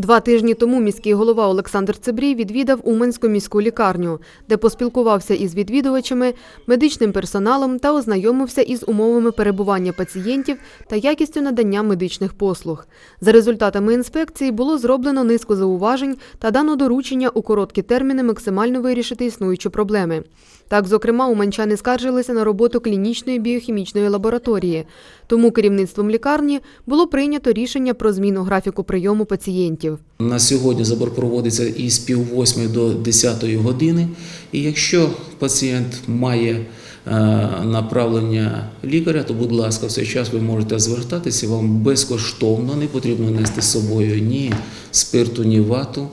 Два тижні тому міський голова Олександр Цибрій відвідав Уманську міську лікарню, де поспілкувався із відвідувачами, медичним персоналом та ознайомився із умовами перебування пацієнтів та якістю надання медичних послуг. За результатами інспекції було зроблено низку зауважень та дано доручення у короткі терміни максимально вирішити існуючі проблеми. Так, зокрема, уманчани скаржилися на роботу клінічної біохімічної лабораторії. Тому керівництвом лікарні було прийнято рішення про зміну графіку прийому пацієнтів. На сьогодні забор проводиться із пів восьмої до 10 години. І якщо пацієнт має е, направлення лікаря, то, будь ласка, в цей час ви можете звертатися. Вам безкоштовно не потрібно нести з собою ні спирту, ні вату,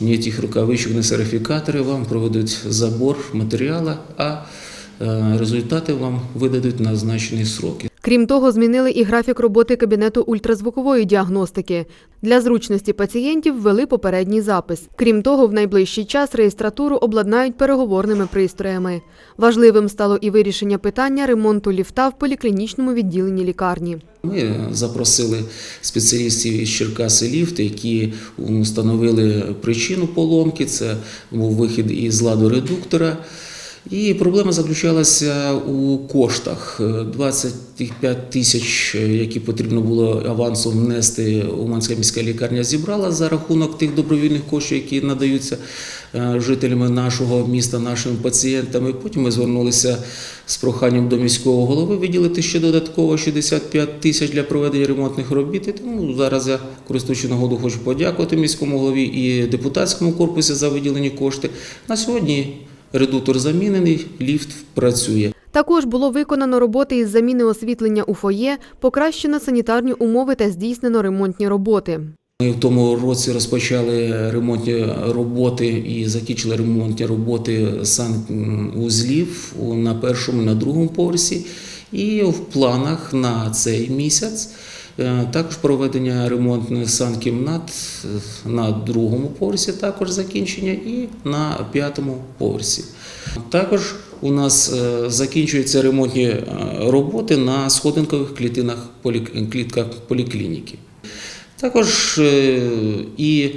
ні тих рукавичок, ні сертифікатори. Вам проведуть забор матеріалу, а е, результати вам видадуть на назначені сроки. Крім того, змінили і графік роботи кабінету ультразвукової діагностики. Для зручності пацієнтів ввели попередній запис. Крім того, в найближчий час реєстратуру обладнають переговорними пристроями. Важливим стало і вирішення питання ремонту ліфта в поліклінічному відділенні лікарні. Ми запросили спеціалістів із Черкаси ліфт, які встановили причину поломки. Це був вихід із ладу редуктора. І проблема заключалася у коштах. 25 тисяч, які потрібно було авансом внести, Уманська міська лікарня зібрала за рахунок тих добровільних коштів, які надаються е, жителями нашого міста, нашими пацієнтами. Потім ми звернулися з проханням до міського голови виділити ще додатково 65 тисяч для проведення ремонтних робіт. І тому зараз я, користуючи нагоду, хочу подякувати міському голові і депутатському корпусі за виділені кошти. На сьогодні редуктор замінений, ліфт працює. Також було виконано роботи із заміни освітлення у фоє, покращено санітарні умови та здійснено ремонтні роботи. Ми в тому році розпочали ремонтні роботи і закінчили ремонтні роботи санузлів на першому і на другому поверсі. І в планах на цей місяць також проведення ремонтних санкімнат е, на другому поверсі, також закінчення, і на п'ятому поверсі. Також у нас е, закінчуються ремонтні е, роботи на сходинкових клітинах клітках поліклініки. Також е, і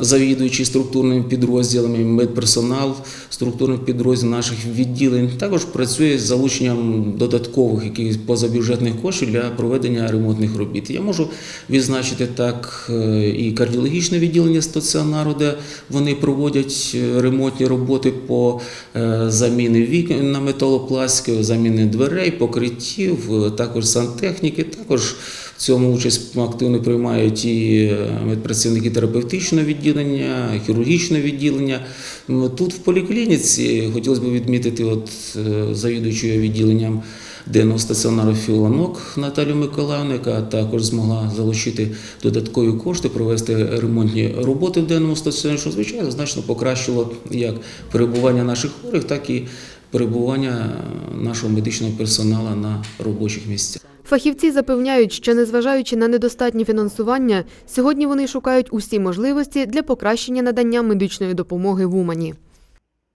завідуючі структурними підрозділами, медперсонал структурних підрозділів наших відділень також працює з залученням додаткових якихось позабюджетних коштів для проведення ремонтних робіт. Я можу відзначити так е, і кардіологічне відділення стаціонару, де вони проводять е, ремонтні роботи по е, заміни вікон на металопластики, заміни дверей, покриттів, також сантехніки, також цьому участь активно приймають і е, медпрацівники терапевтичного відділення, хірургічного відділення. Тут в поліклініці хотілося б відмітити от, е, завідуючою відділенням денного стаціонару Філанок Наталію Миколаївну, яка також змогла залучити додаткові кошти, провести ремонтні роботи в денному стаціонарі, що звичайно значно покращило як перебування наших хворих, так і перебування нашого медичного персоналу на робочих місцях. Фахівці запевняють, що незважаючи на недостатнє фінансування, сьогодні вони шукають усі можливості для покращення надання медичної допомоги в Умані.